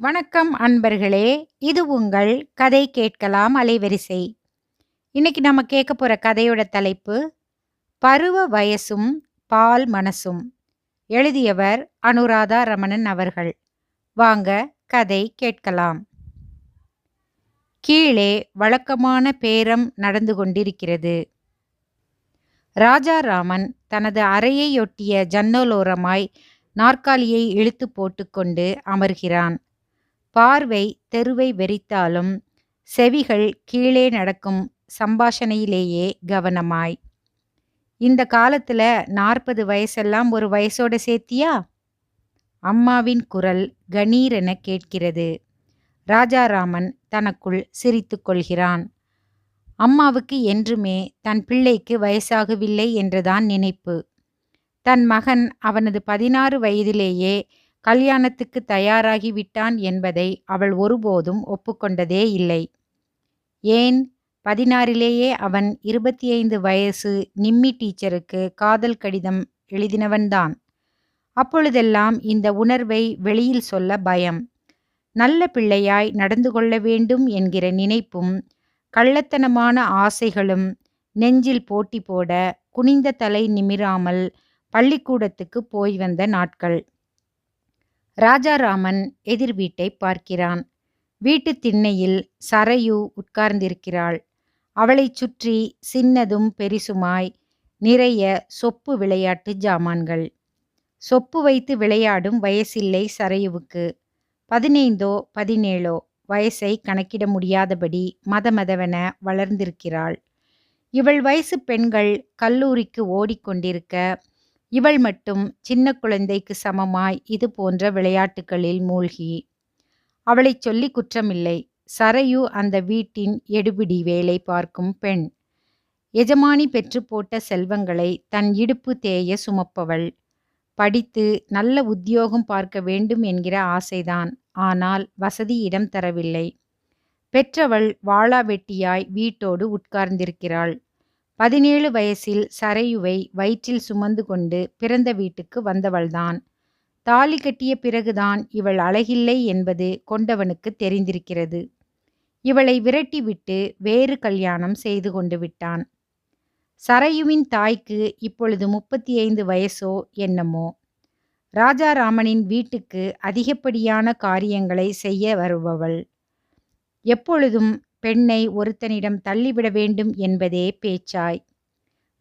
வணக்கம் அன்பர்களே இது உங்கள் கதை கேட்கலாம் அலைவரிசை. இன்னைக்கு நம்ம கேட்க போற கதையோட தலைப்பு பருவ வயசும் பால் மனசும். எழுதியவர் அனுராதா ரமணன் அவர்கள். வாங்க கதை கேட்கலாம். கீழே வழக்கமான பேரம் நடந்து கொண்டிருக்கிறது. ராஜாராமன் தனது அறையையொட்டிய ஜன்னலோரமாய் நாற்காலியை இழுத்து போட்டுக்கொண்டு அமர்கிறான். பார்வை தெருவை வெறித்தாலும் செவிகள் கீழே நடக்கும் சம்பாஷணையிலேயே கவனமாய். இந்த காலத்துல நாற்பது வயசெல்லாம் ஒரு வயசோட சேர்த்தியா? அம்மாவின் குரல் கணீரென கேட்கிறது. ராஜாராமன் தனக்குள் சிரித்து கொள்கிறான். அம்மாவுக்கு என்றுமே தன் பிள்ளைக்கு வயசாகவில்லை என்றுதான் நினைப்பு. தன் மகன் அவனது பதினாறு வயதிலேயே கல்யாணத்துக்கு தயாராகி விட்டான் என்பதை அவள் ஒருபோதும் ஒப்புக்கொண்டதே இல்லை. ஏன்? பதினாறிலேயே அவன் இருபத்தி ஐந்து வயசு நிம்மி டீச்சருக்கு காதல் கடிதம் எழுதினவன்தான். அப்பொழுதெல்லாம் இந்த உணர்வை வெளியில் சொல்ல பயம். நல்ல பிள்ளையாய் நடந்து கொள்ள வேண்டும் என்கிற நினைப்பும் கள்ளத்தனமான ஆசைகளும் நெஞ்சில் போட்டி போட குனிந்த தலை நிமிராமல் பள்ளிக்கூடத்துக்கு போய் வந்த நாட்கள். ராஜாராமன் எதிர் வீட்டை பார்க்கிறான். வீட்டு திண்ணையில் சரையு உட்கார்ந்திருக்கிறாள். அவளைச் சுற்றி சின்னதும் பெரிசுமாய் நிறைய சொப்பு விளையாட்டு ஜாமான்கள். சொப்பு வைத்து விளையாடும் வயசில்லை சரையுவுக்கு. பதினைந்தோ பதினேழோ வயசை கணக்கிட முடியாதபடி மதமதவென வளர்ந்திருக்கிறாள். இவள் வயசு பெண்கள் கல்லூரிக்கு ஓடிக்கொண்டிருக்க இவள் மட்டும் சின்ன குழந்தைக்கு சமமாய் இது போன்ற விளையாட்டுகளில் மூழ்கி. அவளைச் சொல்லி குற்றமில்லை. சரையு அந்த வீட்டின் எடுபிடி வேலை பார்க்கும் பெண். எஜமானி பெற்று போட்ட செல்வங்களை தன் இடுப்பு தேய சுமப்பவள். படித்து நல்ல உத்தியோகம் பார்க்க வேண்டும் என்கிற ஆசைதான். ஆனால் வசதி இடம் தரவில்லை. பெற்றவள் வாழா வெட்டியாய் வீட்டோடு உட்கார்ந்திருக்கிறாள். பதினேழு வயசில் சரையுவை வயிற்றில் சுமந்து கொண்டு பிறந்த வீட்டுக்கு வந்தவள்தான். தாலி கட்டிய பிறகுதான் இவள் அழகில்லை என்பது கொண்டவனுக்கு தெரிந்திருக்கிறது. இவளை விரட்டிவிட்டு வேறு கல்யாணம் செய்து கொண்டு விட்டான். சரையுவின் தாய்க்கு இப்பொழுது முப்பத்தி ஐந்து வயசோ என்னமோ. ராஜாராமனின் வீட்டுக்கு அதிகப்படியான காரியங்களை செய்ய வருபவள். எப்பொழுதும் பெண்ணை ஒருத்தனிடம் தள்ளிவிட வேண்டும் என்பதே பேச்சாய்.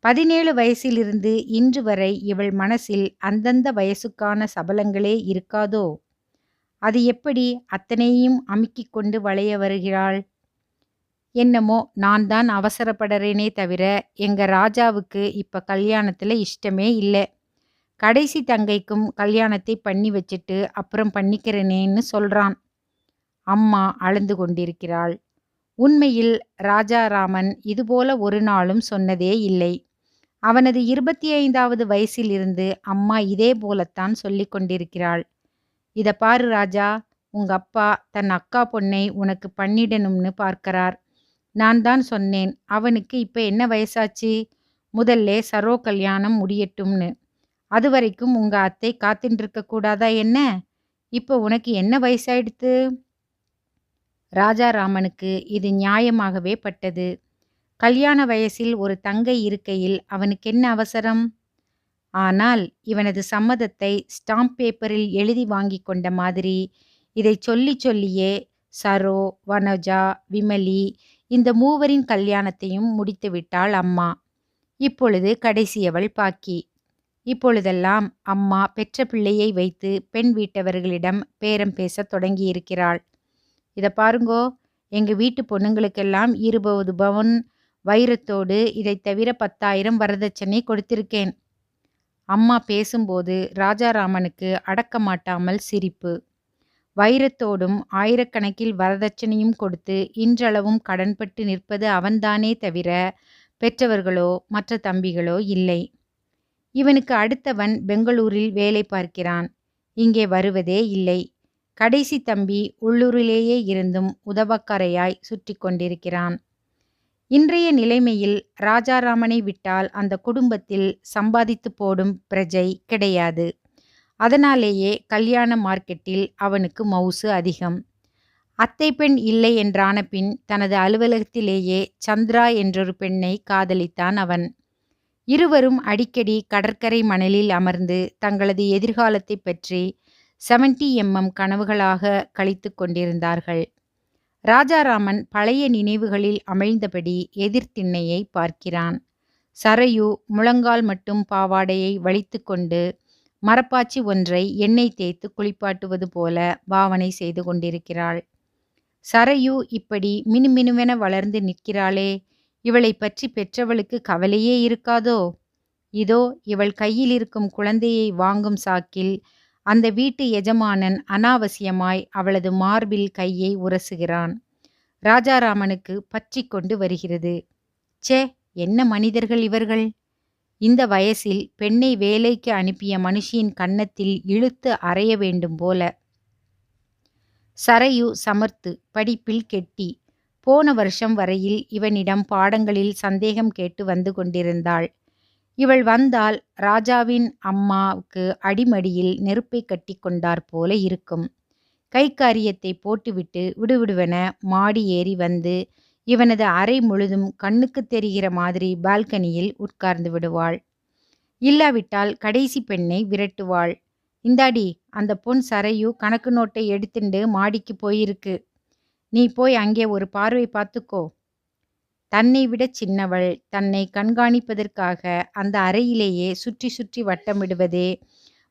பதினேழு வயசிலிருந்து இன்று வரை இவள் மனசில் அந்தந்த வயசுக்கான சபலங்களே இருக்காதோ? அது எப்படி அத்தனையும் அமுக்கிக் கொண்டு வளைய வருகிறாள்? என்னமோ நான் தான் அவசரப்படுறேனே தவிர எங்க ராஜாவுக்கு இப்ப கல்யாணத்துல இஷ்டமே இல்லை. கடைசி தங்கைக்கும் கல்யாணத்தை பண்ணி வச்சுட்டு அப்புறம் பண்ணிக்கிறனேன்னு சொல்றான். அம்மா அழுந்து கொண்டிருக்கிறாள். உண்மையில் ராஜாராமன் இதுபோல ஒரு நாளும் சொன்னதே இல்லை. அவனது இருபத்தி ஐந்தாவது வயசிலிருந்து அம்மா இதே போலத்தான் சொல்லி கொண்டிருக்கிறாள். இத பாரு ராஜா உங்க அப்பா தன் அக்கா பொண்ணை உனக்கு பண்ணிடணும்னு பார்க்கிறார். நான் தான் சொன்னேன் அவனுக்கு இப்ப என்ன வயசாச்சு? முதல்ல சரோ கல்யாணம் முடியட்டும்னு. அது வரைக்கும் உங்க அத்தை காத்துட்டு கூடாதா என்ன? இப்போ உனக்கு என்ன வயசாயிடுத்து? ராஜாராமனுக்கு இது நியாயமாகவே பட்டது. கல்யாண வயசில் ஒரு தங்கை இருக்கையில் அவனுக்கென்ன அவசரம்? ஆனால் இவனது சம்மதத்தை ஸ்டாம்ப் பேப்பரில் எழுதி வாங்கி கொண்ட மாதிரி இதை சொல்லி சொல்லியே சரோ வனஜா விமலி இந்த மூவரின் கல்யாணத்தையும் முடித்து விட்டாள் அம்மா. இப்பொழுது கடைசியவள் பாக்கி. இப்பொழுதெல்லாம் அம்மா பெற்ற பிள்ளையை வைத்து பெண் வீட்டவர்களிடம் பேரம் பேசத் தொடங்கியிருக்கிறாள். இதை பாருங்கோ எங்கள் வீட்டு பொண்ணுங்களுக்கெல்லாம் இருபது பவுன் வைரத்தோடு இதை தவிர பத்தாயிரம் வரதட்சணை கொடுத்திருக்கேன். அம்மா பேசும்போது ராஜாராமனுக்கு அடக்க மாட்டாமல் சிரிப்பு. வைரத்தோடும் ஆயிரக்கணக்கில் வரதட்சணையும் கொடுத்து இன்றளவும் கடன்பட்டு நிற்பது அவன்தானே தவிர பெற்றவர்களோ மற்ற தம்பிகளோ இல்லை. இவனுக்கு அடுத்தவன் பெங்களூரில் வேலை பார்க்கிறான். இங்கே வருவதே இல்லை. கடைசி தம்பி உள்ளூரிலேயே இருந்தும் உதவக்கரையாய் சுற்றி கொண்டிருக்கிறான். இன்றைய நிலைமையில் ராஜாராமனை விட்டால் அந்த குடும்பத்தில் சம்பாதித்து போடும் பிரஜை கிடையாது. அதனாலேயே கல்யாண மார்க்கெட்டில் அவனுக்கு மவுசு அதிகம். அத்தை பெண் இல்லை என்றான பின் தனது அலுவலகத்திலேயே சந்திரா என்றொரு பெண்ணை காதலித்தான் அவன். இருவரும் அடிக்கடி கடற்கரை மணலில் அமர்ந்து தங்களது எதிர்காலத்தை பற்றி செவன்டி எம்எம் கனவுகளாக கழித்து கொண்டிருந்தார்கள். ராஜாராமன் பழைய நினைவுகளில் அமிழ்ந்தபடி எதிர்த்திண்ணையை பார்க்கிறான். சரையு முழங்கால் மட்டும் பாவாடையை வலித்து கொண்டு மரப்பாச்சி ஒன்றை எண்ணெய் தேய்த்து குளிப்பாட்டுவது போல பாவனை செய்து கொண்டிருக்கிறாள். சரையு இப்படி மினுமினுவென வளர்ந்து நிற்கிறாளே இவளை பற்றி பெற்றவளுக்கு கவலையே இருக்காதோ? இதோ இவள் கையில் இருக்கும் குழந்தையை வாங்கும் சாக்கில் அந்த வீட்டு எஜமானன் அனாவசியமாய் அவளது மார்பில் கையை உரசுகிறான். ராஜாராமனுக்கு பற்றி கொண்டு வருகிறது. சே என்ன மனிதர்கள் இவர்கள்? இந்த வயசில் பெண்ணை வேலைக்கு அனுப்பிய மனுஷியின் கன்னத்தில் இழுத்து அறைய வேண்டும் போல. சரையு சமர்த்து படிப்பில் கெட்டி போன வருஷம் வரையில் இவனிடம் பாடங்களில் சந்தேகம் கேட்டு வந்து கொண்டிருந்தாள். இவள் வந்தால் ராஜாவின் அம்மாவுக்கு அடிமடியில் நெருப்பை கட்டி கொண்டார் போல இருக்கும். கை காரியத்தை போட்டுவிட்டு விடுவிடுவென மாடி ஏறி வந்து இவனது அறை முழுதும் கண்ணுக்கு தெரிகிற மாதிரி பால்கனியில் உட்கார்ந்து விடுவாள். இல்லாவிட்டால் கடைசி பெண்ணை விரட்டுவாள். இந்தாடி அந்த பொன் சரையு கணக்கு நோட்டை எடுத்துண்டு மாடிக்கு போயிருக்கு. நீ போய் அங்கே ஒரு பார்வை பார்த்துக்கோ. தன்னை விட சின்னவள் தன்னை கண்காணிப்பதற்காக அந்த அறையிலேயே சுற்றி சுற்றி வட்டமிடுவதே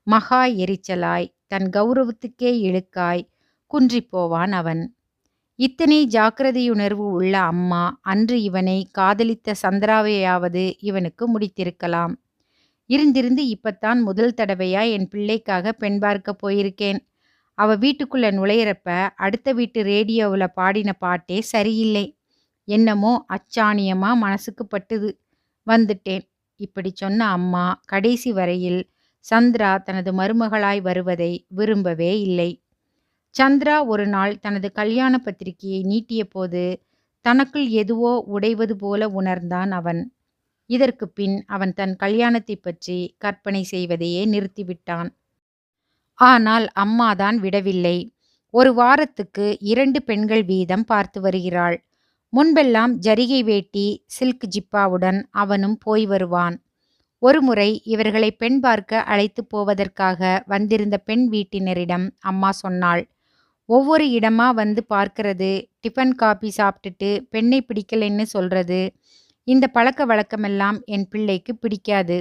மகா எரிச்சலாய் தன் கௌரவத்துக்கே இழுக்காய் குன்றிப் போவான் அவன். இத்தனை ஜாக்கிரதையுணர்வு உள்ள அம்மா அன்று இவனை காதலித்த சந்திராவையாவது இவனுக்கு முடித்திருக்கலாம். இருந்திருந்து இப்பத்தான் முதல் தடவையா என் பிள்ளைக்காக பெண் பார்க்க போயிருக்கேன். அவ வீட்டுக்குள்ள நுழையிறப்ப அடுத்த வீட்டு ரேடியோவில் பாடின பாட்டே சரியில்லை. என்னமோ அச்சாணியமா மனசுக்கு பட்டுது. வந்துட்டேன். இப்படி சொன்ன அம்மா கடைசி வரையில் சந்திரா தனது மருமகளாய் வருவதை விரும்பவே இல்லை. சந்திரா ஒரு நாள் தனது கல்யாண பத்திரிகையை நீட்டிய போது தனக்குள் எதுவோ உடைவது போல உணர்ந்தான் அவன். இதற்கு பின் அவன் தன் கல்யாணத்தை பற்றி கற்பனை செய்வதையே நிறுத்திவிட்டான். ஆனால் அம்மாதான் விடவில்லை. ஒரு வாரத்துக்கு இரண்டு பெண்கள் வீதம் பார்த்து வருகிறாள். முன்பெல்லாம் ஜரிகை வேட்டி சில்க் ஜிப்பாவுடன் அவனும் போய் வருவான். ஒருமுறை இவர்களை பெண் பார்க்க அழைத்து போவதற்காக வந்திருந்த பெண் வீட்டினரிடம் அம்மா சொன்னாள் ஒவ்வொரு இடமா வந்து பார்க்கறது டிஃபன் காபி சாப்பிட்டுட்டு பெண்ணை பிடிக்கலைன்னு சொல்றது. இந்த பழக்க வழக்கமெல்லாம் என் பிள்ளைக்கு பிடிக்காது.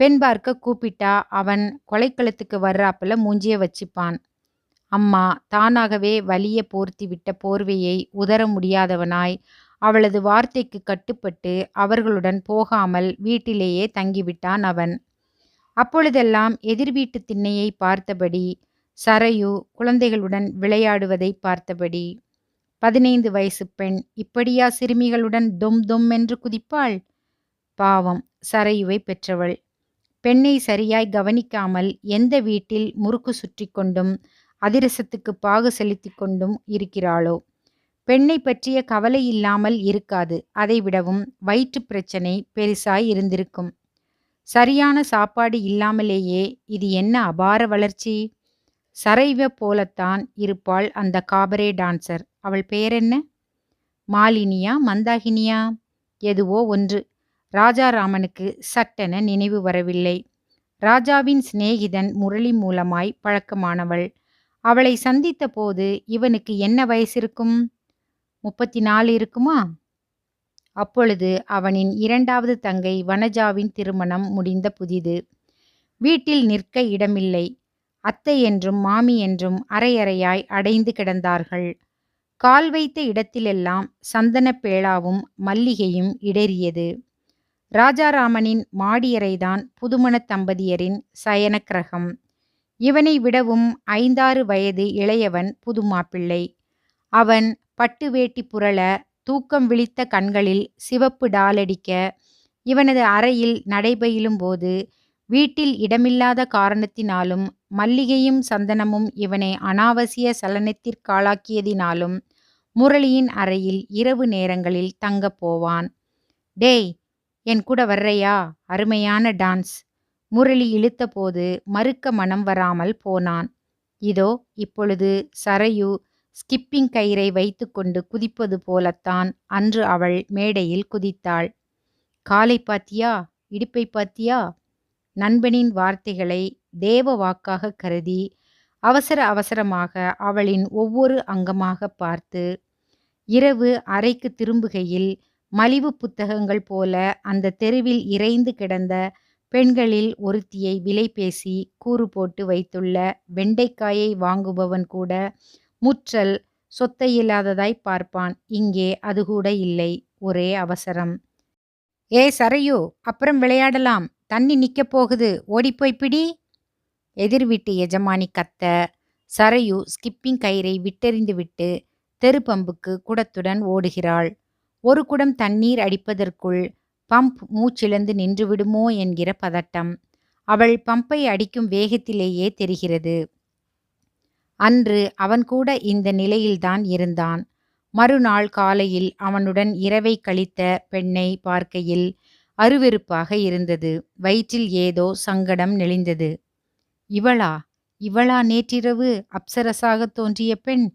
பெண் பார்க்க கூப்பிட்டா அவன் கொலைக்களத்துக்கு வர்றாப்புல மூஞ்சிய வச்சுப்பான். அம்மா தானாகவே வலிய போர்த்தி விட்ட போர்வையை உதர முடியாதவனாய் அவளது வார்த்தைக்கு கட்டுப்பட்டு அவர்களுடன் போகாமல் வீட்டிலேயே தங்கிவிட்டான் அவன். அப்பொழுதெல்லாம் எதிர் வீட்டு திண்ணையை பார்த்தபடி சரையு குழந்தைகளுடன் விளையாடுவதை பார்த்தபடி பதினைந்து வயசு பெண் இப்படியா சிறுமிகளுடன் தொம் தொம் என்று குதிப்பாள்? பாவம் சரையுவை பெற்றவள். பெண்ணை சரியாய் கவனிக்காமல் எந்த வீட்டில் முறுக்கு சுற்றி கொண்டும் அதிரசத்துக்கு பாகு செலுத்தி கொண்டும் இருக்கிறாளோ? பெண்ணை பற்றிய கவலை இல்லாமல் இருக்காது. அதைவிடவும் வயிற்று பிரச்சனை பெரிசாய் இருந்திருக்கும். சரியான சாப்பாடு இல்லாமலேயே இது என்ன அபார வளர்ச்சி? சரைவ போலத்தான் இருப்பாள் அந்த காபரே டான்சர். அவள் பெயர் என்ன மாலினியா மந்தாகினியா? எதுவோ ஒன்று. ராஜாராமனுக்கு சட்டென நினைவு வரவில்லை. ராஜாவின் சிநேகிதன் முரளி மூலமாய் பழக்கமானவள். அவளை சந்தித்த போது இவனுக்கு என்ன வயசிருக்கும்? முப்பத்தி நாலு இருக்குமா? அப்பொழுது அவனின் இரண்டாவது தங்கை வனஜாவின் திருமணம் முடிந்த புதிது. வீட்டில் நிற்க இடமில்லை. அத்தை என்றும் மாமி என்றும் அரையறையாய் அடைந்து கிடந்தார்கள். கால் வைத்த இடத்திலெல்லாம் சந்தன பேளாவும் மல்லிகையும் இடறியது. ராஜாராமனின் மாடியறைதான் புதுமண தம்பதியரின் சயனக்கிரகம். கிரகம் இவனை விடவும் ஐந்தாறு வயது இளையவன் புதுமாப்பிள்ளை. அவன் பட்டு வேட்டி புரள தூக்கம் விழித்த கண்களில் சிவப்பு டாலடிக்க இவனது அறையில் நடைபயிலும் போது வீட்டில் இடமில்லாத காரணத்தினாலும் மல்லிகையும் சந்தனமும் இவனை அனாவசிய சலனத்திற்காளாக்கியதினாலும் முரளியின் அறையில் இரவு நேரங்களில் தங்கப் போவான். டேய் என் கூட வர்றையா? அருமையான டான்ஸ். முரளி இழுத்தபோது மறுக்க மனம் வராமல் போனான். இதோ இப்பொழுது சரையு ஸ்கிப்பிங் கயிறை வைத்துக்கொண்டு குதிப்பது போலத்தான் அன்று அவள் மேடையில் குதித்தாள். காலை பாத்தியா? இடுப்பை பாத்தியா? நண்பனின் வார்த்தைகளை தேவ வாக்காக கருதி அவசர அவசரமாக அவளின் ஒவ்வொரு அங்கமாக பார்த்து இரவு அறைக்கு திரும்புகையில் மலிவு புத்தகங்கள் போல அந்த தெருவில் இறைந்து கிடந்த பெண்களில் ஒருத்தியை விலை பேசி கூறு போட்டு வைத்துள்ள வெண்டைக்காயை வாங்குபவன் கூட முற்றல் சொத்தையில்லாததாய் பார்ப்பான். இங்கே அது கூட இல்லை. ஒரே அவசரம். ஏ சரையு அப்புறம் விளையாடலாம். தண்ணி நிற்கப் போகுது. ஓடிப்போய் பிடி. எதிர் வீட்டு எஜமானி கத்த. சரையு ஸ்கிப்பிங் கயிறை விட்டெறிந்துவிட்டு தெரு பம்புக்கு குடத்துடன் ஓடுகிறாள். ஒரு குடம் தண்ணீர் அடிப்பதற்குள் பம்ப் மூச்சிழந்து நின்று விடுமோ என்கிற பதட்டம். அவள் பம்பை அடிக்கும் வேகத்திலேயே தெரிகிறது. அன்று அவன் கூட இந்த நிலையில்தான் இருந்தான். மறுநாள் காலையில் அவனுடன் இரவை கழித்த பெண்ணை பார்க்கையில் அருவெருப்பாக இருந்தது. வயிற்றில் ஏதோ சங்கடம் நெளிந்தது. இவளா? இவளா நேற்றிரவு? அப்சரசாக தோன்றிய பெண்?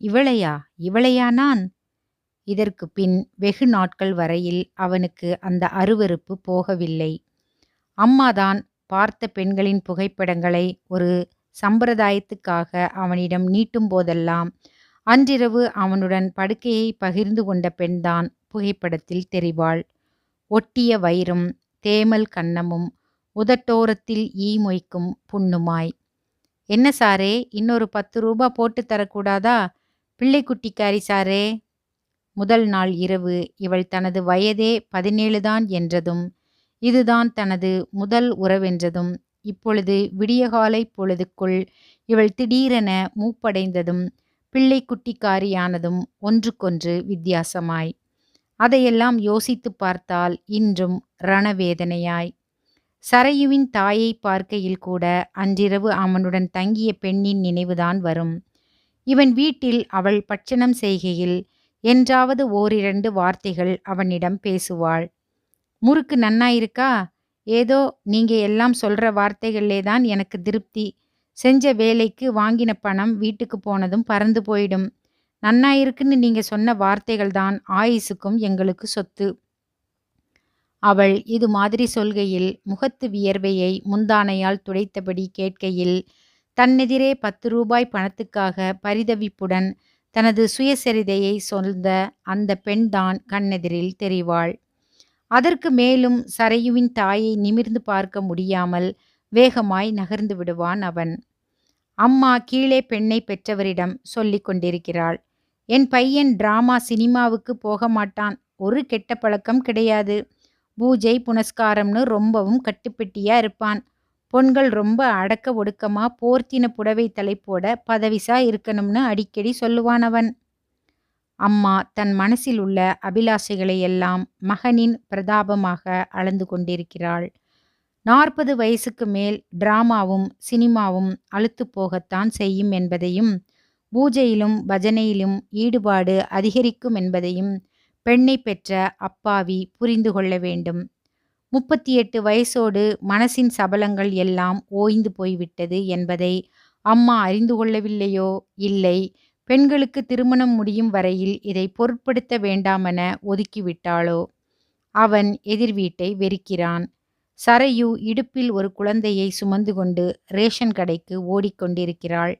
இவளையா? இவளையா நான்? இதற்கு பின் வெகு நாட்கள் வரையில் அவனுக்கு அந்த அருவருப்பு போகவில்லை. அம்மாதான் பார்த்த பெண்களின் புகைப்படங்களை ஒரு சம்பிரதாயத்துக்காக அவனிடம் நீட்டும் போதெல்லாம் அன்றிரவு அவனுடன் படுக்கையை பகிர்ந்து கொண்ட பெண்தான் புகைப்படத்தில் தெரிவாள். ஒட்டிய வயிறும் தேமல் கன்னமும் உதட்டோரத்தில் ஈ மொய்க்கும் புண்ணுமாய். என்ன சாரே இன்னொரு பத்து ரூபா போட்டு தரக்கூடாதா? பிள்ளைக்குட்டிக்காரி சாரே முதல் நாள் இரவு இவள் தனது வயதே பதினேழுதான் என்றதும் இதுதான் தனது முதல் உறவென்றதும் இப்பொழுது விடியகாலை பொழுதுக்குள் இவள் திடீரென மூப்படைந்ததும் பிள்ளை குட்டிக்காரியானதும் ஒன்றுக்கொன்று வித்தியாசமாய். அதையெல்லாம் யோசித்து பார்த்தால் இன்றும் ரணவேதனையாய். சரையுவின் தாயை பார்க்கையில் கூட அன்றிரவு அவனுடன் தங்கிய பெண்ணின் நினைவுதான் வரும். இவன் வீட்டில் அவள் பட்சணம் செய்கையில் என்றாவது ஓரிரண்டு வார்த்தைகள் அவனிடம் பேசுவாள். முறுக்கு நன்னாயிருக்கா? ஏதோ நீங்க எல்லாம் சொல்ற வார்த்தைகளிலே தான் எனக்கு திருப்தி. செஞ்ச வேலைக்கு வாங்கின பணம் வீட்டுக்கு போனதும் பறந்து போயிடும். நன்னாயிருக்குன்னு நீங்க சொன்ன வார்த்தைகள் தான் ஆயுசுக்கும் எங்களுக்கு சொத்து அவள் இது மாதிரி சொல்கையில் முகத்து வியர்வையை முந்தானையால் துடைத்தபடி கேட்கையில் தன்னெதிரே பத்து ரூபாய் பணத்துக்காக பரிதவிப்புடன் தனது சுயசரிதையை சொல்ந்த அந்த பெண்தான் கண்ணெதிரில் தெரிவாள். அதற்கு மேலும் சரையுவின் தாயை நிமிர்ந்து பார்க்க முடியாமல் வேகமாய் நகர்ந்து விடுவான் அவன். அம்மா கீழே பெண்ணை பெற்றவரிடம் சொல்லிக் கொண்டிருக்கிறாள். என் பையன் டிராமா சினிமாவுக்கு போக மாட்டான். ஒரு கெட்ட பழக்கம் கிடையாது. பூஜை புனஸ்காரம்னு ரொம்பவும் கட்டுப்பெட்டியா இருப்பான். பொண்கள் ரொம்ப அடக்க ஒடுக்கமா போர்த்தின புடவை தலைப்போட பதவிசா இருக்கணும்னு அடிக்கடி சொல்லுவானவன். அம்மா தன் மனசில் உள்ள அபிலாஷைகளை எல்லாம் மகனின் பிரதாபமாக அளந்து கொண்டிருக்கிறாள். நாற்பது வயசுக்கு மேல் டிராமாவும் சினிமாவும் அழுத்து போகத்தான் செய்யும் என்பதையும் பூஜையிலும் பஜனையிலும் ஈடுபாடு அதிகரிக்கும் என்பதையும் பெண்ணை பெற்ற அப்பாவி புரிந்து கொள்ள வேண்டும். முப்பத்தி எட்டு வயசோடு மனசின் சபலங்கள் எல்லாம் ஓய்ந்து போய்விட்டது என்பதை அம்மா அறிந்து கொள்ளவில்லையோ? இல்லை. பெண்களுக்கு திருமணம் முடியும் வரையில் இதை பொருட்படுத்த வேண்டாமென ஒதுக்கிவிட்டாளோ? அவன் எதிர் வீட்டை வெறுக்கிறான். சரையு இடுப்பில் ஒரு குழந்தையை சுமந்து கொண்டு ரேஷன் கடைக்கு ஓடிக்கொண்டிருக்கிறாள்.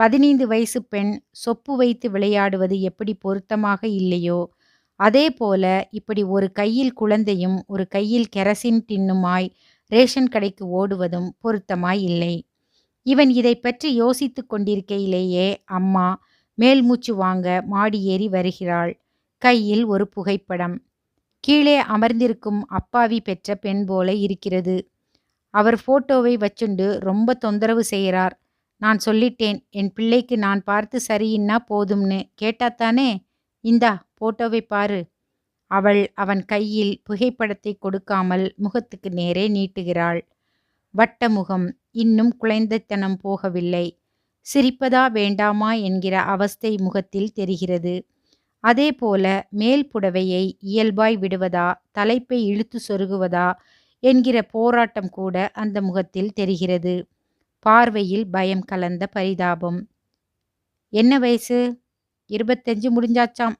பதினைந்து வயசு பெண் சொப்பு வைத்து விளையாடுவது எப்படி பொருத்தமாக இல்லையோ? அதே போல இப்படி ஒரு கையில் குழந்தையும் ஒரு கையில் கெரசின் டின்னுமாய் ரேஷன் கடைக்கு ஓடுவதும் பொருத்தமாய் இல்லை. இவன் இதை பற்றி யோசித்து கொண்டிருக்கையிலேயே அம்மா மேல் மூச்சு வாங்க மாடி ஏறி வருகிறாள். கையில் ஒரு புகைப்படம். கீழே அமர்ந்திருக்கும் அப்பாவி பெற்ற பெண் போல இருக்கிறது. அவர் போட்டோவை வச்சுண்டு ரொம்ப தொந்தரவு செய்கிறார். நான் சொல்லிட்டேன் என் பிள்ளைக்கு நான் பார்த்து சரியின்னா போதும்னு. கேட்டாத்தானே? இந்தா போட்டோவை பாரு. அவள் அவன் கையில் புகைப்படத்தை கொடுக்காமல் முகத்துக்கு நேரே நீட்டுகிறாள். வட்ட முகம் இன்னும் குழந்தைத்தனம் போகவில்லை. சிரிப்பதா வேண்டாமா என்கிற அவஸ்தை முகத்தில் தெரிகிறது. அதே போல மேல் புடவையை இயல்பாய் விடுவதா தலைப்பை இழுத்து சொருகுவதா என்கிற போராட்டம் கூட அந்த முகத்தில் தெரிகிறது. பார்வையில் பயம் கலந்த பரிதாபம். என்ன வயசு? இருபத்தஞ்சு முடிஞ்சாச்சாம்.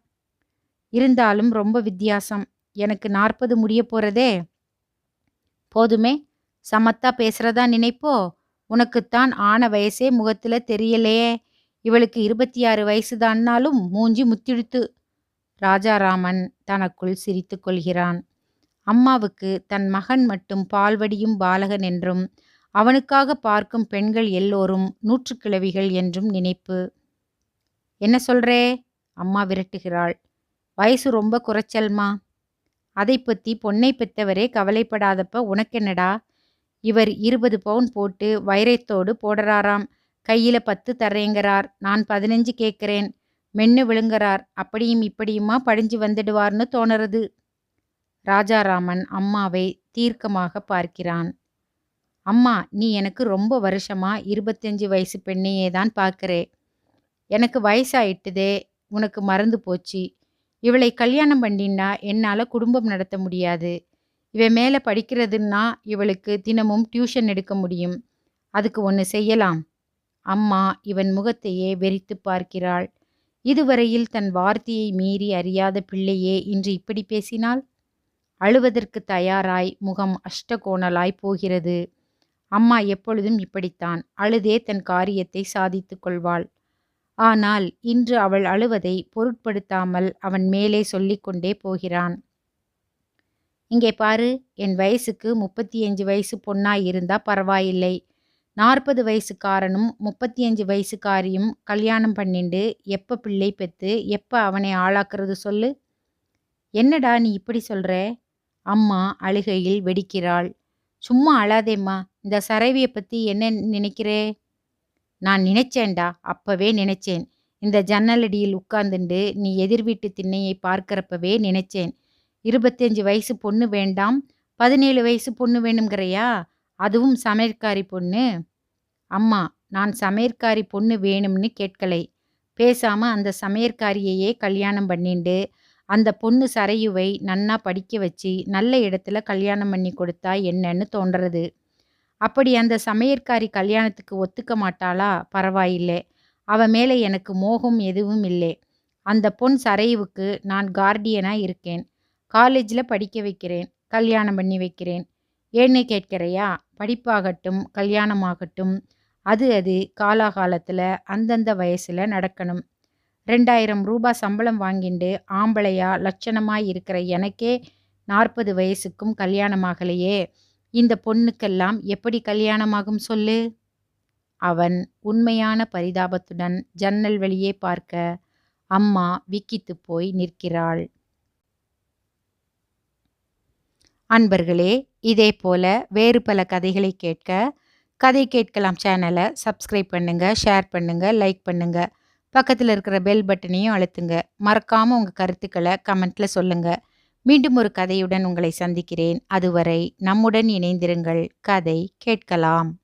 இருந்தாலும் ரொம்ப வித்தியாசம். எனக்கு நாற்பது முடிய போறதே. போதுமே சமத்தா பேசுறதா நினைப்போ? உனக்குத்தான் ஆன வயசே முகத்துல தெரியலையே. இவளுக்கு இருபத்தி ஆறு வயசுதான்னாலும் மூஞ்சி முத்திடுத்து. ராஜாராமன் தனக்குள் சிரித்து கொள்கிறான். அம்மாவுக்கு தன் மகன் மட்டும் பால்வடியும் பாலகன் என்றும் அவனுக்காக பார்க்கும் பெண்கள் எல்லோரும் நூற்றுக்கிழவிகள் என்றும் நினைப்பு. என்ன சொல்றே? அம்மா விரட்டுகிறாள். வயசு ரொம்ப குறைச்சல்மா? அதை பற்றி பொண்ணை பெற்றவரே கவலைப்படாதப்ப உனக்கென்னடா? இவர் இருபது பவுன் போட்டு வைரத்தோடு போடுறாராம். கையில பத்து தர்றேங்கிறார் நான் பதினஞ்சு கேட்குறேன். மென்னு விழுங்குறார். அப்படியும் இப்படியுமா படிஞ்சு வந்துடுவார்னு தோணுறது? ராஜாராமன் அம்மாவை தீர்க்கமாக பார்க்கிறான். அம்மா நீ எனக்கு ரொம்ப வருஷமா இருபத்தஞ்சு வயசு பெண்ணையே தான் பார்க்குறே. எனக்கு வயசாயிட்டுதே உனக்கு மறந்து போச்சு. இவளை கல்யாணம் பண்ணின்னா என்னால் குடும்பம் நடத்த முடியாது. இவன் மேலே படிக்கிறதுன்னா இவளுக்கு தினமும் டியூஷன் எடுக்க முடியும். அதுக்கு ஒன்று செய்யலாம். அம்மா இவன் முகத்தையே வெறித்து பார்க்கிறாள். இதுவரையில் தன் வார்த்தையை மீறி அறியாத பிள்ளையே இன்று இப்படி பேசினாள்? அழுவதற்கு தயாராய் முகம் அஷ்டகோணலாய் போகிறது. அம்மா எப்பொழுதும் இப்படித்தான். அழுதே தன் காரியத்தை சாதித்து கொள்வாள். ஆனால் இன்று அவள் அழுவதை பொருட்படுத்தாமல் அவன் மேலே சொல்லிக்கொண்டே போகிறான். இங்கே பாரு என் வயசுக்கு முப்பத்தி அஞ்சு வயசு பொண்ணாய் இருந்தா பரவாயில்லை. நாற்பது வயசுக்காரனும் முப்பத்தி அஞ்சு வயசுக்காரியும் கல்யாணம் பண்ணிண்டு எப்போ பிள்ளை பெற்று எப்போ அவனை ஆளாக்குறது சொல்லு. என்னடா நீ இப்படி சொல்ற? அம்மா அழுகையில் வெடிக்கிறாள். சும்மா அழாதேம்மா இந்த சரவியை பற்றி என்ன நினைக்கிறே? நான் நினைச்சேன்டா அப்பவே நினைச்சேன். இந்த ஜன்னலடியில் உட்கார்ந்துண்டு நீ எதிர் வீட்டு திண்ணையை பார்க்கிறப்பவே நினைச்சேன். இருபத்தஞ்சு வயசு பொண்ணு வேண்டாம் பதினேழு வயசு பொண்ணு வேணுங்கிறையா அதுவும் சமையற்காரி பொண்ணு? அம்மா நான் சமையற்காரி பொண்ணு வேணும்னு கேட்கலை. பேசாம அந்த சமையற்காரியையே கல்யாணம் பண்ணிண்டு அந்த பொண்ணு சரையுவை நன்னா படிக்க வச்சு நல்ல இடத்துல கல்யாணம் பண்ணி கொடுத்தா என்னன்னு தோன்றது அப்படி அந்த சமையற்காரி கல்யாணத்துக்கு ஒத்துக்க மாட்டாளா? பரவாயில்லை. அவ மேலே எனக்கு மோகம் எதுவும் இல்லை. அந்த பொன் சரைவுக்கு நான் கார்டியனாக இருக்கேன். காலேஜில் படிக்க வைக்கிறேன். கல்யாணம் பண்ணி வைக்கிறேன். ஏன்னு கேட்கிறையா? படிப்பாகட்டும் கல்யாணமாகட்டும். அது அது காலாகாலத்தில் அந்தந்த வயசில் நடக்கணும். ரெண்டாயிரம் ரூபாய் சம்பளம் வாங்கிண்டு ஆம்பளையா லட்சணமாக இருக்கிற எனக்கே நாற்பது வயசுக்கும் கல்யாணமாகலையே. இந்த பொண்ணுக்கெல்லாம் எப்படி கல்யாணமாகும் சொல்லு? அவன் உண்மையான பரிதாபத்துடன் ஜன்னல் வெளியே பார்க்க அம்மா விக்கித்து போய் நிற்கிறாள். அன்பர்களே இதே போல வேறு பல கதைகளை கேட்க கதை கேட்கலாம் சேனலை சப்ஸ்கிரைப் பண்ணுங்கள் ஷேர் பண்ணுங்கள் லைக் பண்ணுங்கள் பக்கத்தில் இருக்கிற பெல் பட்டனையும் அழுத்துங்க. மறக்காமல் உங்கள் கருத்துக்களை கமெண்ட்டில் சொல்லுங்கள் மீண்டும் ஒரு கதையுடன் உங்களை சந்திக்கிறேன். அதுவரை நம்முடன் இணைந்திருங்கள். கதை கேட்கலாம்.